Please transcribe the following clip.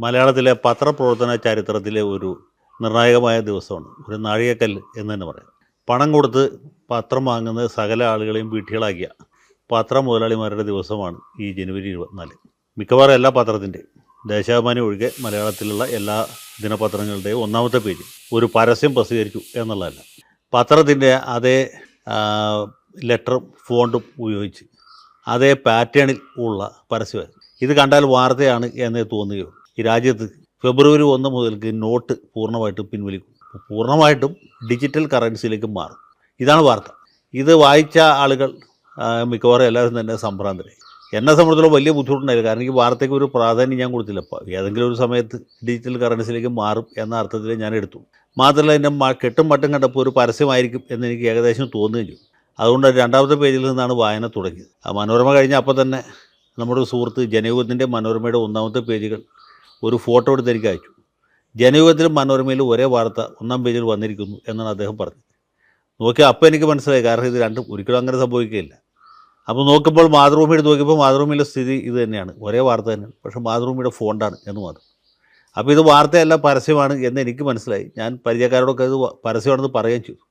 മലയാളത്തിലെ പത്രപ്രവർത്തന ചരിത്രത്തിലെ ഒരു നിർണായകമായ ദിവസമാണ്. ഒരു നാഴികക്കല്ല് എന്ന് തന്നെ പറയാം. പണം കൊടുത്ത് പത്രം വാങ്ങുന്നത് സകല ആളുകളെയും വീട്ടികളാക്കിയ പത്ര മുതലാളിമാരുടെ ദിവസമാണ് ഈ ജനുവരി ഇരുപത്തിനാല്. മിക്കവാറും എല്ലാ പത്രത്തിന്റെയും ദേശാഭിമാനി ഒഴികെ മലയാളത്തിലുള്ള എല്ലാ ദിനപത്രങ്ങളുടെയും ഒന്നാമത്തെ പേജ് ഒരു പരസ്യം പ്രസിദ്ധീകരിച്ചു എന്നുള്ളതല്ല. പത്രത്തിന്റെ അതേ ലെറ്ററും ഫോണ്ടും ഉപയോഗിച്ച് അതേ പാറ്റേണിൽ ഉള്ള പരസ്യമായിരുന്നു. ഇത് കണ്ടാൽ വാർത്തയാണ് എന്നേ തോന്നുകയുള്ളൂ. ഈ രാജ്യത്ത് ഫെബ്രുവരി ഒന്ന് മുതൽക്ക് നോട്ട് പൂർണമായിട്ടും പിൻവലിക്കും. പൂർണമായിട്ടും ഡിജിറ്റൽ കറൻസിയിലേക്ക് മാറും. ഇതാണ് വാർത്ത. ഇത് വായിച്ച ആളുകൾ മിക്കവാറും എല്ലാവരും തന്നെ സംഭ്രാന്തരായി. എന്നെ സംബന്ധിച്ചിടത്തോളം വലിയ ബുദ്ധിമുട്ടുണ്ടായില്ല. കാരണം ഈ വാർത്തയ്ക്ക് ഒരു പ്രാധാന്യം ഞാൻ കൊടുത്തില്ല. അപ്പോൾ ഏതെങ്കിലും ഒരു സമയത്ത് ഡിജിറ്റൽ കറൻസിയിലേക്ക് മാറും എന്ന അർത്ഥത്തിൽ ഞാൻ എടുത്തു. മാത്രമല്ല എന്റെ കെട്ടും മട്ടും കണ്ടപ്പോൾ ഒരു പരസ്യമായിരിക്കും എന്ന് എനിക്ക് ഏകദേശം തോന്നുകയും ചെയ്തു. അതുകൊണ്ട് രണ്ടാമത്തെ പേജിൽ നിന്നാണ് വായന തുടങ്ങിയത്. ആ മനോരമ കഴിഞ്ഞ അപ്പോൾ തന്നെ നമ്മുടെ സുഹൃത്ത് ജനയുഗത്തിന്റെ മനോരമയുടെ ഒന്നാമത്തെ പേജുകൾ ഒരു ഫോട്ടോ എടുത്ത് എനിക്ക് അയച്ചു. ജനയുഗത്തിലും മനോരമയിലും ഒരേ വാർത്ത ഒന്നാം പേജിൽ വന്നിരിക്കുന്നു എന്നാണ് അദ്ദേഹം പറഞ്ഞത്. നോക്കി അപ്പം എനിക്ക് മനസ്സിലായി. കാരണം ഇത് രണ്ടും ഒരിക്കലും അങ്ങനെ സംഭവിക്കുകയില്ല. അപ്പോൾ നോക്കുമ്പോൾ മാതൃഭൂമി എടുത്ത് നോക്കിയപ്പോൾ മാതൃഭൂമിയിലെ സ്ഥിതി ഇത് തന്നെയാണ്. ഒരേ വാർത്ത തന്നെയാണ്. പക്ഷേ മാതൃഭൂമിയുടെ ഫോണ്ടാണ് എന്ന് മാത്രം. അപ്പോൾ ഇത് വാർത്തയല്ല പരസ്യമാണ് എന്ന് എനിക്ക് മനസ്സിലായി. ഞാൻ പരിചയക്കാരോടൊക്കെ ഇത് പരസ്യമാണെന്ന് പറയുകയും ചെയ്തു.